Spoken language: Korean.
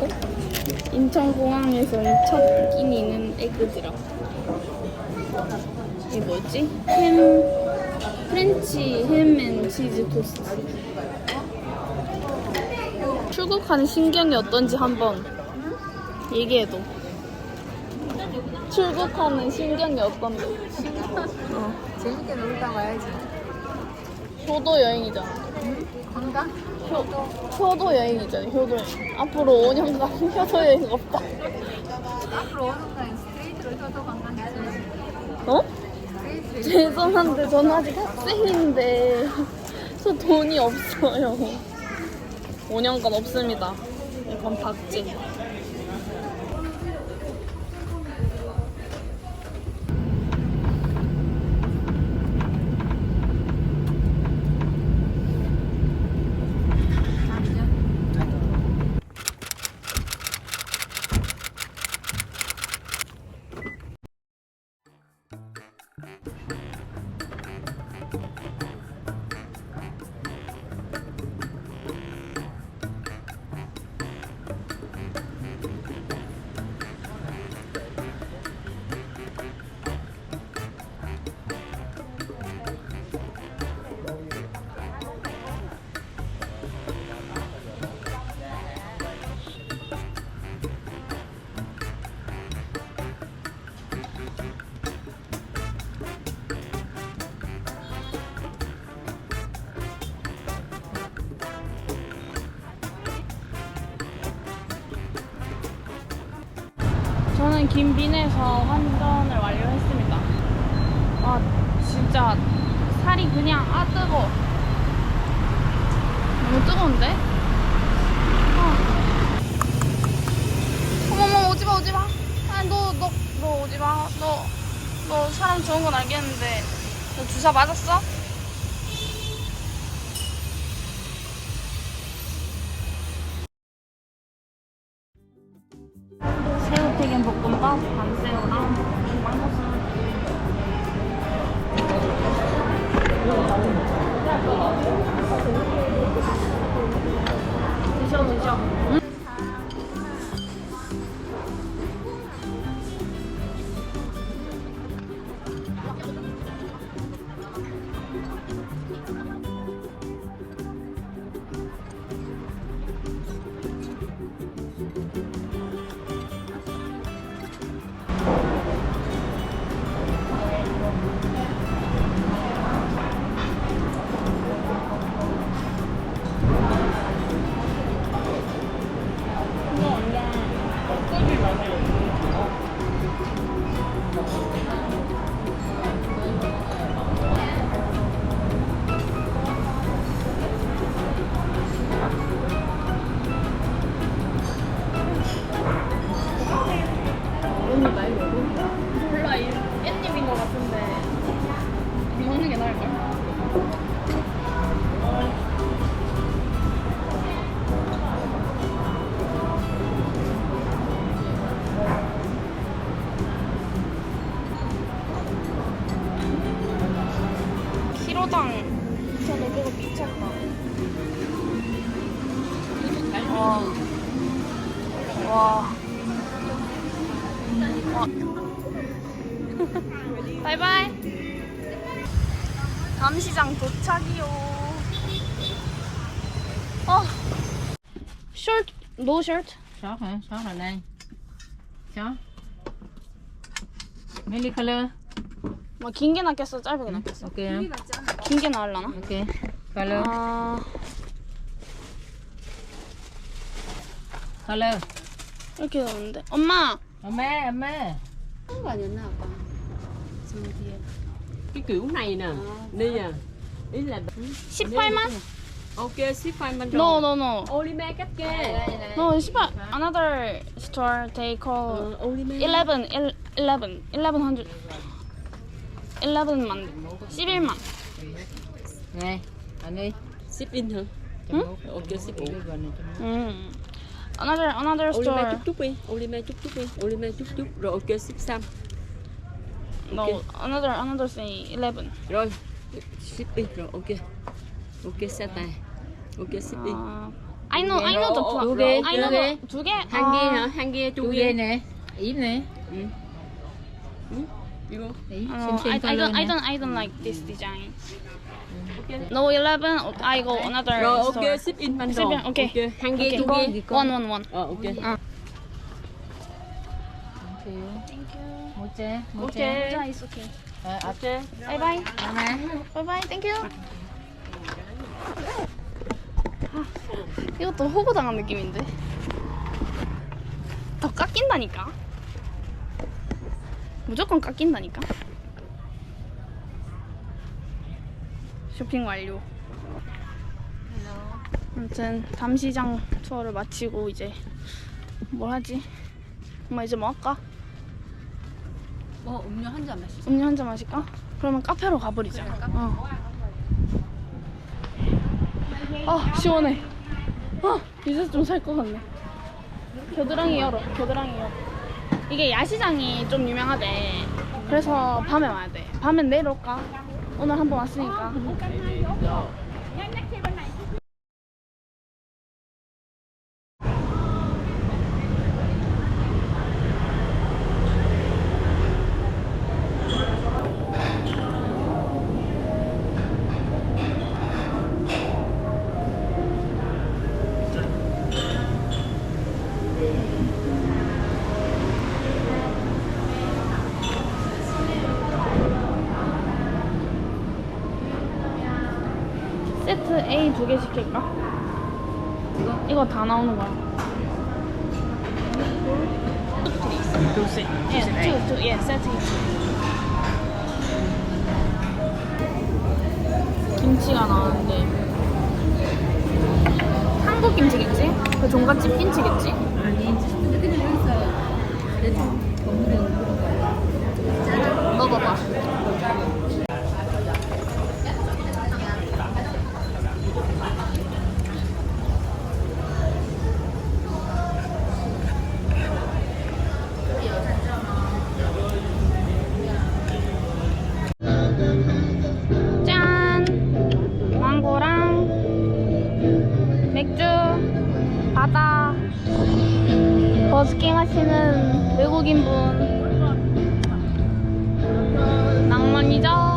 뭐라고? 인천공항에서 첫 끼니는 에그드랍. 이게 뭐지? 햄, 프렌치 햄앤 치즈 토스트. 출국하는 신경이 어떤지 한번 얘기해도. 출국하는 신경이 어떤데? 어. 재밌게 놀다 와야지. 효도 여행이잖아. 관광? 효, 효도 여행이잖아, 효도 여행. 앞으로 5년 간 효도 여행 없다. 앞으로 오는 건 스트레이트로 효도 관광이지. 어? 스트레이트로 죄송한데 저는 아직 학생인데 저 돈이 없어요. 5년간 없습니다. 이건 박제. 저는 김빈에서 환전을 완료했습니다. 아 진짜 살이 그냥 아 뜨거. 너무 뜨거운데? 아. 어머머 오지마 오지마. 아니 너너 너 오지마. 너 너 사람 좋은 건 알겠는데 너 주사 맞았어? 새우튀김 볶음밥, 밤새우랑. 드셔 드셔. 응? 와. 바이바이. 감시장 도착이요. 어. 셔츠, 노 셔츠. Sót hả? Sót rồi đây. Sót. Milli color. 뭐긴 게 낫겠어, 짧은 게 낫겠어. Ok không? 긴게 나을라나? Ok. Color. 아, Color. 이렇게 나오는데. 엄마. 엄마, 엄마. 거 아니었나 아빠? 저 뒤에. cái kiểu này nè đi à ý là 18만? ok ship file bên No, no, no. Olime cách kê No, 18. Another store they call ờ, Olime 11, 11, 1100. 11만. 11만. Này, anh đi. ship in hả Ừ? ok ship Ủa, in rồi này cho 음. Another, another store. chút chút đi Olime chút chút đi Olime chút chút rồi ok ship xong No, another, another thing. 11. rồi ship in rồi ok ok xe tài ok ship 아, I I know, I know the 두 plan. 개, I know 두 개. the- 두 개. 한 개, 아, 한 개, 두두 개. 개네. 입네. 응. 응? 이거. 입. 어, I, I don't, I don't, I don't like this design. No, eleven. I go another Rồi store. ok, ship in ban Ship đầu. in, ok. Hàng ghê, Okay. two ghê. One, one, one. Ờ, ok. 아. Thank you. 모째. 모째. Ok. Yeah, it's okay. 어, 앞. Ok. Bye bye. 다음에. Bye bye. Thank you. 아, 이것도 호구 당한 느낌인데. 더 깎인다니까. 무조건 깎인다니까. 쇼핑 완료. 아무튼 담시장 투어를 마치고 이제 뭘 하지? 엄마 이제 뭐 할까? 어 음료 한 잔 마시자. 음료 한 잔 마실까? 그러면 카페로 가버리자. 어. 아 시원해. 아 이제 좀 살 것 같네. 겨드랑이 열어. 겨드랑이 열어. 이게 야시장이 좀 유명하대. 그래서 밤에 와야 돼. 밤엔 내일 올까? 오늘 한번 왔으니까. A 두 개 시킬까? 이거? 이거 다 나오는 거야. 예, two, two, 예. 김치가 나왔는데 한국 김치겠지? 그 종갓집 김치겠지? 하시는 외국인 분 낭만이죠?